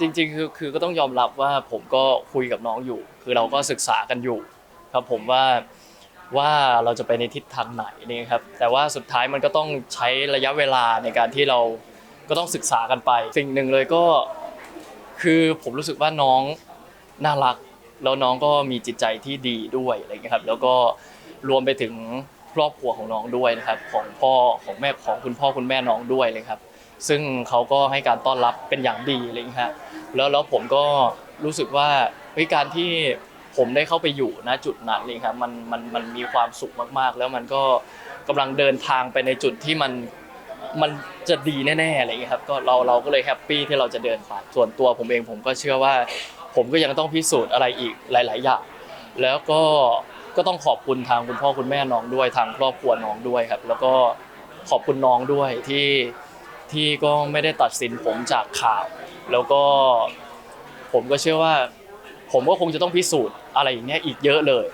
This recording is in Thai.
จริงๆ คือคือก็ต้องยอมรับว่าผมก็คุยกับน้องอยู่ คือเราก็ศึกษากันอยู่ ครับผมว่าว่าเราจะไปในทิศทางไหนนี่ครับแต่ว่าสุดท้ายมันก็ต้องใช้ระยะเวลาในการที่เราก็ต้องศึกษากันไป สิ่งหนึ่งเลยก็ คือผมรู้สึกว่าน้องน่ารัก แล้วน้องก็มีจิตใจที่ดีด้วยอะไรเงี้ยครับ แล้วก็รวมไปถึงครอบครัวของน้องด้วยนะครับ ของพ่อของแม่ของคุณพ่อคุณแม่น้องด้วยเลยครับ ซึ่งเขาก็ให้การต้อนรับเป็นอย่างดีอะไรเลยครับ แล้วแล้วผมก็รู้สึกว่าเฮ้ยการที่ผมได้เข้าไปอยู่ณจุดนั้นเลยครับมันมันมันมีความสุขมากๆ แล้วมันก็กำลังเดินทางไปในจุดที่มันมันจะดีแน่ๆอะไรอย่างเงี้ครับก็เราเราก็เลยแฮปปี้ที่เราจะเดินไปส่วนตัวผมเองผมก็เชื่อว่า ผมก็ยังต้องพิสูจน์อะไรอีกหลาย ๆ อย่างแล้วก็ก็ต้องขอบคุณทางคุณพ่อคุณแม่น้องด้วยทางครอบครัวน้องด้วยครับ แล้วก็ขอบคุณน้องด้วยที่ ที่ก็ไม่ได้ตัดสินผมจากข่าว แล้วก็ผมก็เชื่อว่า ผมก็คงจะต้องพิสูจน์อะไรอย่างเงี้ยอีกเยอะเลย